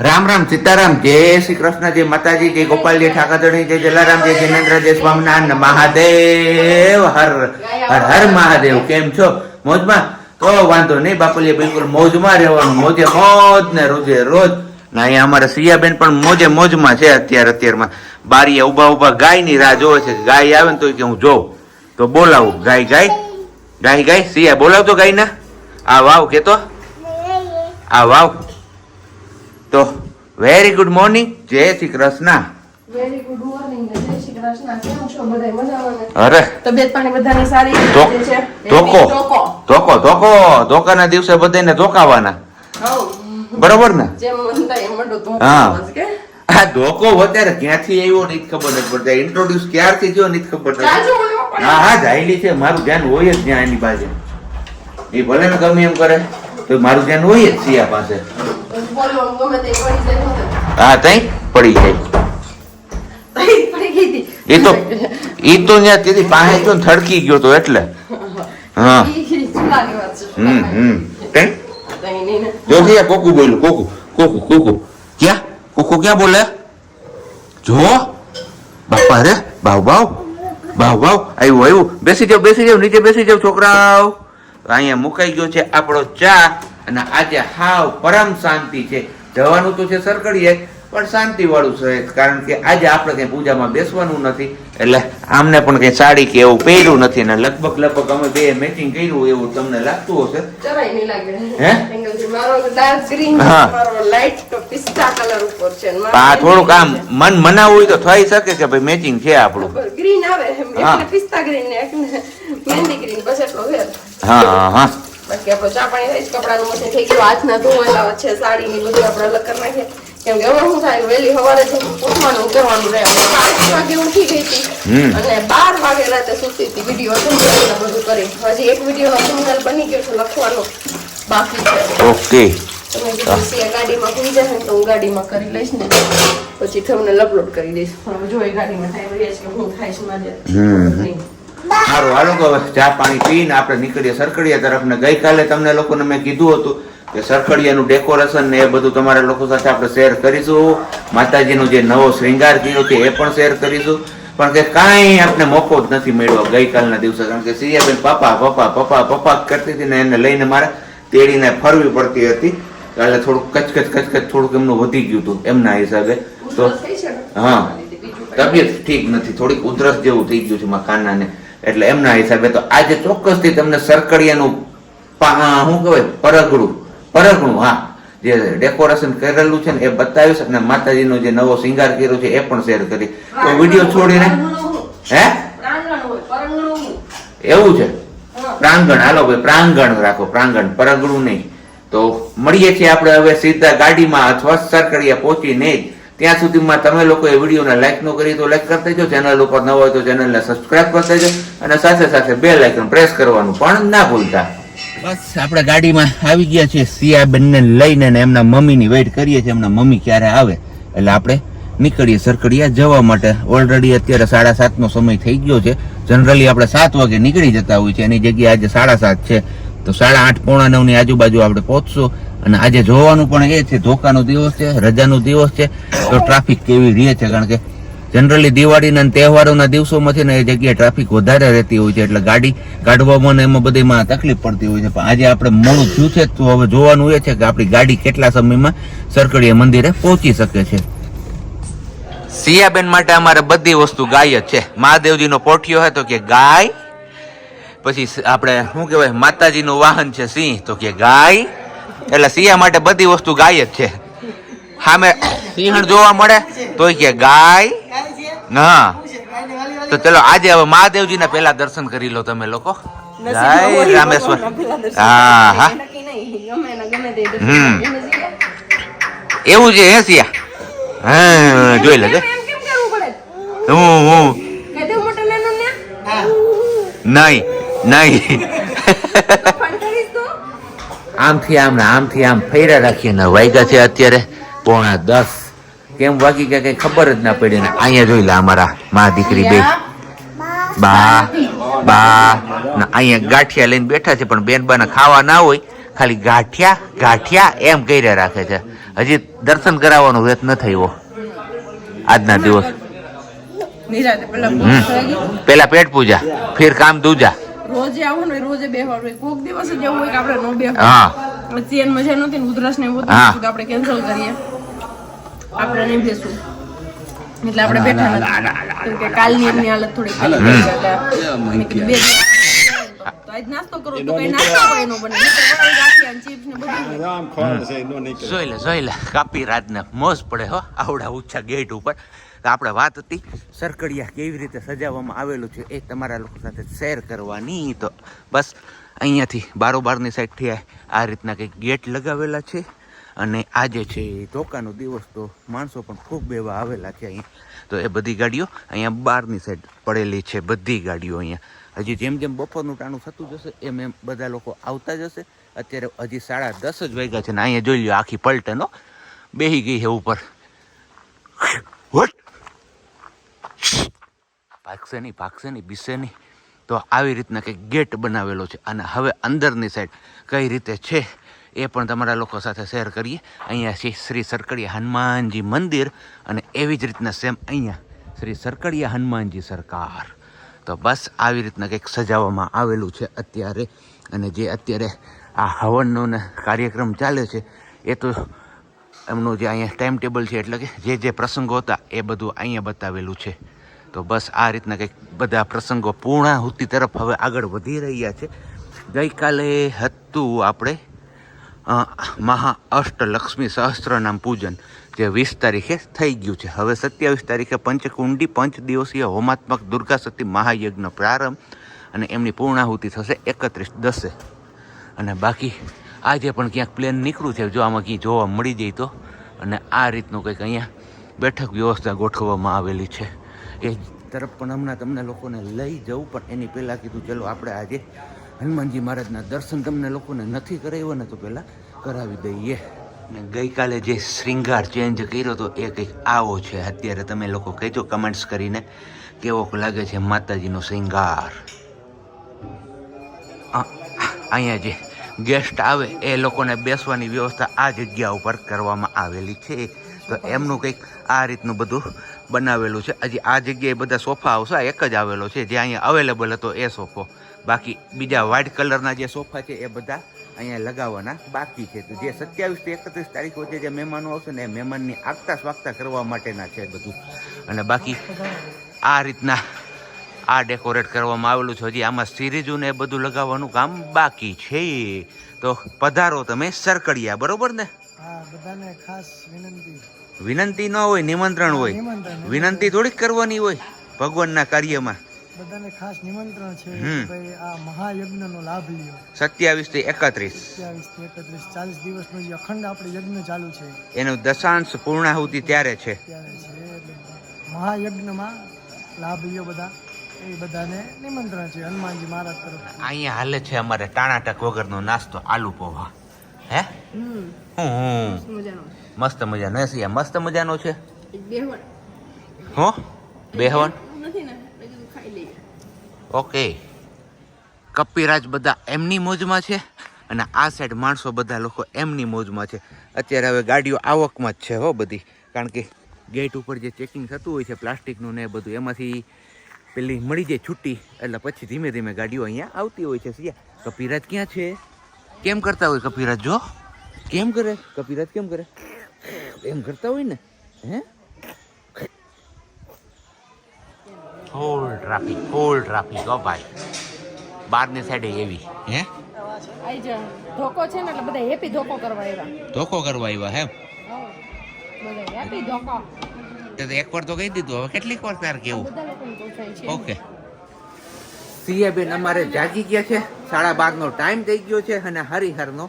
રામ રામ સીતારામ, જય શ્રી કૃષ્ણ, જય માતાજી, જય ગોપાલજી ઠાકરધણી જય જલારામ, જય જિનેન્દ્ર, જય સ્વામિનારાયણ મહાદેવ, હર હર હર મહાદેવ. કેમ છો? મોજમાં? તો વાંધો નહીં બાપુલી બિલકુલ મોજમાં રહેવાનું. મોજે મોજ ને રોજે રોજ. ને અહીંયા અમારા સિયાબેન પણ મોજે મોજમાં છે અત્યારે અત્યારમાં. બારીએ ઊભા ઊભા ગાયની રાહ જોવે છે. ગાય આવે ને તો કે હું જોઉં. તો બોલાવું. ગાય ગાય? ગાય ગાય? સિયા બોલાવતો ગાયના. આ વાવ કેતો? આ વાવ. તો વેરી ગુડ મોર્નિંગ જય Shri Krishna. Very good morning જય શ્રી કૃષ્ણ. કેમ છો બધા મજામાં અરે. તબિયત પાણી બધાની સારી છે? ધોકો. ધોકો. ધોકો ધોકો. ધોકાના દિવસે બધાને ધોકાવાના. બરોબર ને? જેમ મન એમ મંડો ધોકો હા. આ ધોકો અત્યારે ક્યાંથી આવ્યો નથી ખબર નથી પડતી. ઇન્ટ્રોડ્યુસ ક્યારથી થયો નથી ખબર નથી હા હા જાયલી છે. મારું ધ્યાન હોય જ ત્યાં એની પાસે એ ભલે ને ગમે એમ કરે. તો મારું ધ્યાન હોય જ સિયા પાસે. હા, તઈ પડી જાય. એ તો એ તો ત્યાં તેથી પાસે તો થડકી ગયો તો એટલે. હા. હમ હમ. ને. જો સિયા કોકુ બોલ્યું, કોકુ કોકુ કોકુ. ક્યાં? કોકુ ક્યાં બોલે? જો. બાપા રે, બાવ બાવ. બાવ બાવ. આવ્યું આવ્યું બેસી જાવ બેસી જાવ, નીચે બેસી જાવ છોકરાઓ અહીંયા મુકાઈ ગયો છે આપણો ચા અને આજે હાવ પરમ શાંતિ છે. જવાનું તો છે સરકડીએ પણ શાંતિ વાળું છે. કારણ કે આજે આપણે કઈ પૂજામાં બેસવાનું નથી. એટલે આમને પણ કઈ સાડી કે એવું પહેર્યું નથી અને લગભગ લગભગ અમે બે મેચિંગ કર્યું એવું તમને લાગતું હશે. હે? થોડુંક આમ મન મનાવવું હોય તો થઈ શકે કે ભાઈ મેચિંગ છે આપણું. ગ્રીન આવે. પિસ્તા ગ્રીન ને એકને મહેંદી ગ્રીન બસ એટલો ફેર હા હા હા. બાકી આપણો ચા પાણી કપડાનું મશીન થઈ ગયું. હાથના ધોવાયેલા છે સાડી ની બધું આપણે અલગ કરી નાખીએ. કેમ કે હવે શું થાય વહેલી સવારે જ ઉઠવાનું કરવાનું રહે આપણે વાગે ઉઠી ગઈ હતી. અને બાર વાગે રાતે સુતી હતી. વીડિયો બધું કરી. હજી એક વીડિયો thumbnail બની ગયો છે લખવાનું. બાકી છે. ઓકે. તમે કીધું સિયા ગાડીમાં ભૂલી જશે ને તો હું ગાડીમાં કરી લઈશ ને. પછી તમને અપલોડ કરી દઈશ. પણ જો એ ગાડીમાં ટાઈમ રહે છે હું છે મારે. સારું હાલો કે હવે ચા પાણી પીને આપણે નીકળીએ સરકડિયા તરફ ને ગઈકાલે તમને લોકોને મેં કીધું હતું કે સરકડિયાનું ડેકોરેશન ને એ બધું તમારા લોકો સાથે આપણે શેર કરીશું. માતાજીનો જે નવો શ્રૃંગાર કર્યો છે એ પણ શેર કરીશું. પણ કે કાંઈ આપણે મોકો જ નથી મળ્યો ગઈકાલના દિવસે કારણ કે સિયાબેન પપ્પા પપ્પા પપ્પા પપ્પા કરતી હતી ને એને લઈને મારે તેડીને ફરવી પડતી હતી. એટલે થોડુંક કચકચ કચકચ થોડુંક એમનું વધી ગયું હતું એમના હિસાબે. તો? હા. તબિયત ઠીક નથી થોડીક ઉધરસ જેવું થઈ ગયું છે મારા કાનાને. એટલે એમના હિસાબે તો આજે ચોક્કસથી તમને સરકડિયાનું શું કહેવાય? પરગડું. પરગણું હા. જે ડેકોરેશન કરેલું છે ને એ બતાવીશ અને માતાજીનો જે નવો શિંગાર કર્યો છે એ પણ શેર કરી. તો વીડિયો છોડીને? હે. એવું છે? પ્રાંગણ હાલો ભાઈ પ્રાંગણ રાખો પ્રાંગણ. પરગણું નહીં. તો મળીએ છીએ આપણે હવે સીધા ગાડીમાં અથવા સરકડિયા પહોંચીને જ ત્યાં સુધીમાં તમે લોકો એ વિડીયોને લાઈક ન કરી તો લાઈક કરતા દેજો. ચેનલ ઉપર ન હોય તો ચેનલને સબસ્ક્રાઇબ કરતા દેજો. અને સાથે સાથે બે લાઇકન પ્રેસ કરવાનું પણ ના ભૂલતા. બસ, આપણે ગાડીમાં આવી ગયા છીએ. સિયા સિયાબેનને લઈને એમના મમ્મીની વેઇટ કરીએ છીએ. એમના મમ્મી ક્યારે આવે? એટલે આપણે નીકળીએ સરકડિયા જવા માટે. ઓલરેડી અત્યારે સાડા સાતનો સમય થઈ ગયો છે. જનરલી આપણે સાત વાગે નીકળી જતા હોય છે. એની જગ્યાએ આજે સાડા સાત છે. તો સાડા આઠ પોણા નવની આજુબાજુ આપણે પહોંચશું. અને આજે જોવાનું પણ એ છે, ધોકાનો દિવસ છે, રજાનો દિવસ છે, તો ટ્રાફિક કેવી રહે છે? કારણ કે જનરલી દિવાળીના તહેવારોના દિવસોમાં છે ને એ જગ્યાએ ટ્રાફિક વધારે રહેતી હોય છે. એટલે ગાડી કાઢવામાં ને એમાં બધીમાં તકલીફ પડતી હોય છે. પણ આજે આપણે મોડું થયું છે, તો હવે જોવાનું એ છે કે આપણી ગાડી કેટલા સમયમાં સરકડીયા મંદિરે પહોંચી શકે છે. સિયાબેન માટે અમારે બધી વસ્તુ ગાય જ છે. મહાદેવજીનો પોઠિયો હોય તો કે ગાય પછી આપણે શું કહેવાય માતાજીનું વાહન છે સિંહ તો કે ગાય એટલે સિંહ માટે બધી વસ્તુ ગાય જ છે સામે સિંહણ જોવા મળે તોય કે ગાય ના તો ચલો આજે હવે મહાદેવજીના પહેલા દર્શન કરી લો તમે લોકો જય રામેશ્વર હા હા હમ. એવું છે હે સિયા હા જોઈ લેજો? હું હું? નહીં નહીં? આમથી આમ ને આમથી આમ ફેરા રાખીએ ને વાગ્યા છે અત્યારે પોણા દસ. કેમ વાગી ગયા કઈ ખબર જ ના પડી ને અહીંયા જોઈ લે અમારા મા દીકરી બે. બા બા. ને અહીંયા ગાંઠિયા લઈને બેઠા છે પણ બેન બાને ખાવા ના હોય. ખાલી ગાંઠિયા ગાંઠિયા એમ કર્યા રાખે છે. હજી દર્શન કરાવવાનો વેત ન થયો આજના દિવસ. પેલા પેટ પૂજા ફિર કામ દૂજા. રોજે આવવાનું હોય રોજે બેહવાનું હોય. કોક દિવસ જ એવું હોય કે આપણે નો બેહવાનું હા. ચેન મજા નહોતી ને ઉધરસ ને એવું તો આપણે કેન્સલ કરીએ. આપણે નહીં બેસવું. એટલે આપણે બેઠા નથી. કે કાલની એમની હાલત થોડી ખરાબ છે બે આજ નાસ્તો કરો તો કઈ નાસ્તો કોઈ નો બને નહીંતર ને chips બધું. આમ ખોળ છે નો નહીં જોઈ લે જોઈ લે. કાપી રાતને મોજ પડે હો. આવડા ઊંચા ગેટ ઉપર. તો આપણે વાત હતી, સરકડિયા કેવી રીતે સજાવવામાં આવેલું છે એ તમારા લોકો સાથે શેર કરવાની. તો બસ, અહીંયાથી બારોબારની સાઈડથી આ- રીતના કંઈક ગેટ લગાવેલા છે અને આજે છે એ ધોકાનો દિવસ, તો માણસો પણ ખૂબ એવા આવેલા છે અહીંયા. તો એ બધી ગાડીઓ અહીંયા બહારની સાઈડ પડેલી છે, બધી ગાડીઓ અહીંયા. હજી જેમ જેમ બપોરનું ટાણું થતું જશે, એમ એમ બધા લોકો આવતા જશે. અત્યારે હજી સાડા દસ જ વાગ્યા છે ને અહીંયા જોઈ લો આખી પલટનો બેહી ગઈ છે ઉપર. વટ ભાગશે નહીં ભાગશે નહીં બીસે નહીં તો આવી રીતના કંઈક ગેટ બનાવેલો છે અને હવે અંદરની સાઈડ કઈ રીતે છે એ પણ તમારા લોકો સાથે શેર કરીએ. અહીંયા છે શ્રી સરકડીયા હનુમાનજી મંદિર અને એવી જ રીતના સેમ અહીંયા શ્રી સરકડીયા હનુમાનજી સરકાર. તો બસ આવી રીતના કંઈક સજાવવામાં આવેલું છે અત્યારે. અને જે અત્યારે આ હવનનો કાર્યક્રમ ચાલે છે, એ તો એમનું જે અહીંયા ટાઈમ ટેબલ છે એટલે કે જે જે પ્રસંગો હતા એ બધું અહીંયા બતાવેલું છે. તો બસ આ રીતના કંઈક બધા પ્રસંગો પૂર્ણાહુતિ તરફ હવે આગળ વધી રહ્યા છે. ગઈકાલે હતું આપણે મહા અષ્ટલક્ષ્મી સહસ્ત્રનામ પૂજન, જે વીસ તારીખે થઈ ગયું છે. હવે સત્યાવીસ તારીખે પંચકુંડી પંચ દિવસીય હોમાત્મક દુર્ગા સતી મહાયજ્ઞ પ્રારંભ અને એમની પૂર્ણાહુતિ થશે એકત્રીસ દસે. અને બાકી આજે પણ ક્યાંક પ્લેન નીકળ્યું છે. જો આમાં ક્યાંય જોવા મળી જાય તો. અને આ રીતનું કંઈક અહીંયા બેઠક વ્યવસ્થા ગોઠવવામાં આવેલી છે. એ તરફ પણ હમણાં તમને લોકોને લઈ જવું, પણ એની પહેલાં કીધું, ચલો, આપણે આજે હનુમાનજી મહારાજના દર્શન તમને લોકોને નથી કરાવ્યો ને તો પહેલાં કરાવી દઈએ. ને ગઈકાલે જે શ્રૃંગાર ચેન્જ કર્યો તો એ કંઈક આવો છે. અત્યારે તમે લોકો કહેજો કમેન્ટ્સ કરીને કેવો લાગે છે માતાજીનો શ્રૃંગાર અહીંયા જે ગેસ્ટ આવે, એ લોકોને બેસવાની વ્યવસ્થા આ જગ્યા ઉપર કરવામાં આવેલી છે. તો એમનું કંઈક આ રીતનું બધું બનાવેલું છે. હજી આ જગ્યાએ બધા સોફા આવશે એક જ આવેલો છે. જે અહીંયા અવેલેબલ હતો એ સોફો. બાકી બીજા વ્હાઇટ કલરના જે સોફા છે એ બધા અહીંયા લગાવવાના બાકી છે. તો જે સત્યાવીસથી એકત્રીસ તારીખ વચ્ચે જે મહેમાનો આવશે ને એ મહેમાનની આગતા સ્વાગતા કરવા માટેના છે બધું. અને બાકી આ રીતના આ ડેકોરેટ કરવામાં આવેલું છે. હજી આમાં સિરીજું ને બધું લગાવવાનું કામ બાકી છે. તો પધારો તમે સરકડિયા બરોબર ને? બધાને ખાસ વિનંતી. વિનંતી ન હોય નિમંત્રણ હોય. વિનંતી થોડીક કરવાની હોય ભગવાનના કાર્યમાં. બધાને ખાસ નિમંત્રણ છે ભાઈ આ મહાયજ્ઞનો લાભ લ્યો. સત્યાવીસથી એકત્રીસ. સત્યાવીસથી એકત્રીસ ચાલીસ દિવસનો જે અખંડ આપણે યજ્ઞ ચાલુ છે. એનું દશાંશ પૂર્ણાહુતિ ત્યારે છે. ત્યારે છે મહાયજ્ઞમાં લાભ લ્યો બધા. એ બધાને નિમંત્રણ છે. હનુમાનજી મહારાજ તરફ અહીંયા હાલે છે અમારે ટાણાટક વગરનો નાસ્તો આલુ પોહા. હે? હમ. હું મજાનો મસ્ત મજાનો. એસી મસ્ત મજાનો છે? બેહવણ. હો? બેહવન ઓકે. કપિરાજ બધા એમની મોજમાં છે અને આ સાઈડ માણસો બધા લોકો એમની મોજમાં છે. અત્યારે હવે ગાડીઓ આવકમાં જ છે હો બધી. કારણ કે ગેટ ઉપર જે ચેકિંગ થતું હોય છે પ્લાસ્ટિકનું ને એ બધું એમાંથી પેલી મળી જાય છૂટી એટલે પછી ધીમે ધીમે ગાડીઓ અહીંયા આવતી હોય છે. સિયા કપિરાજ ક્યાં છે? કેમ કરતા હોય કપિરાજ જો? કેમ કરે? કપિરાજ કેમ કરે? એમ કરતા હોય ને? હે? ફૂલ ટ્રાફિક ફૂલ ટ્રાફિક ઓ ભાઈ. બારની સાઈડે એવી. હે? ધોકો છે ને એટલે બધા હેપી ધોકો કરવા આવ્યા. ધોકો કરવા આવ્યા હે બધા હેપી ધોકો. તે તો એકવાર તો કહી દીધું. હવે કેટલીક વાર તાર કેવું? ઓકે. સિયાબેન અમારે જાગી ગયા છે. સાડા બારનો ટાઈમ થઈ ગયો છે અને હરિહરનો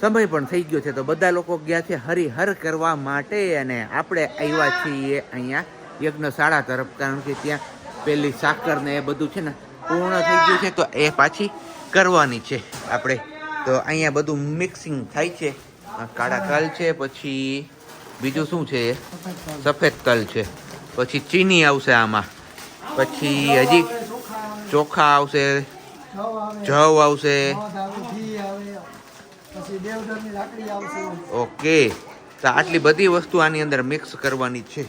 સમય પણ થઈ ગયો છે. તો બધા લોકો ગયા છે હરિહર કરવા માટે અને આપણે આવ્યા છીએ અહીંયા યજ્ઞશાળા તરફ. કારણ કે ત્યાં પેલી સાકર ને એ બધું છે ને પૂર્ણ થઈ ગયું છે. તો એ પાછી કરવાની છે આપણે. તો અહીંયા બધું મિક્સિંગ થાય છે. કાળા તલ છે પછી બીજું શું છે એ? સફેદ તલ છે. પછી ચીની આવશે આમાં. પછી હજી ચોખા આવશે, જવ આવશે. ઓકે. તો આટલી બધી વસ્તુ આની અંદર મિક્સ કરવાની છે.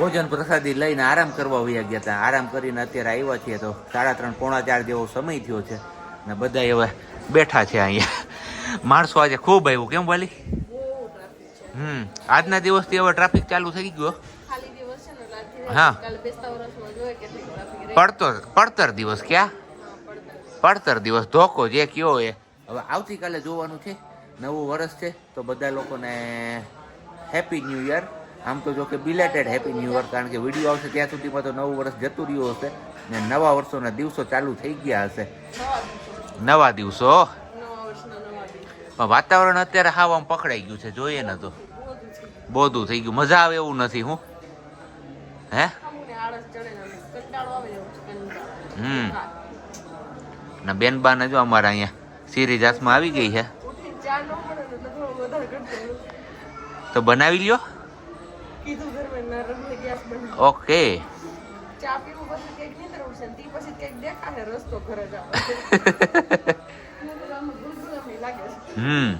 ભોજન પ્રસાદી લઈને આરામ કરવા વયા ગયા હતા આરામ કરીને અત્યારે આવ્યા છીએ તો સાડા ત્રણ પોણા ચાર જેવો સમય થયો છે. ને બધા હવે બેઠા છે અહીંયા. માણસો આજે ખૂબ આવ્યું. કેમ વાલી? હમ. આજના દિવસથી હવે ટ્રાફિક ચાલુ થઈ ગયો હા. પડતર પડતર દિવસ ક્યાં? પડતર. પડતર દિવસ. ધોકો જે કયો એ. હવે આવતીકાલે જોવાનું છે. નવું વર્ષ છે તો બધા લોકોને હેપી ન્યૂ યર આમ તો જો કે બિલેટેડ હેપી ન્યૂ યર કારણ કે વીડિયો આવશે ત્યાં સુધીમાં તો નવું વર્ષ જતું રહ્યું હશે ને નવા વર્ષોના દિવસો ચાલુ થઈ ગયા હશે નવા નવા દિવસો. દિવસો નવા વર્ષના નવા દિવસો. પણ વાતાવરણ અત્યારે હાવ આમ પકડાઈ ગયું છે જોઈએ ને તો બધું થઈ ગયું મજા આવે એવું નથી હું હે અમુકને ના બેન. હમ. બેનબાને જો અમારા અહીંયા સિરીઝ હાથમાં આવી ગઈ છે તો બનાવી લ્યો કીધું ઘરમાં ના રમને ગેસ બંધ ઓકે. ચા પીવું પછી કંઈક નીંદર ઉડશે ને તી પછી કંઈક દેખાશે રસ્તો ઘરે છે. હમ.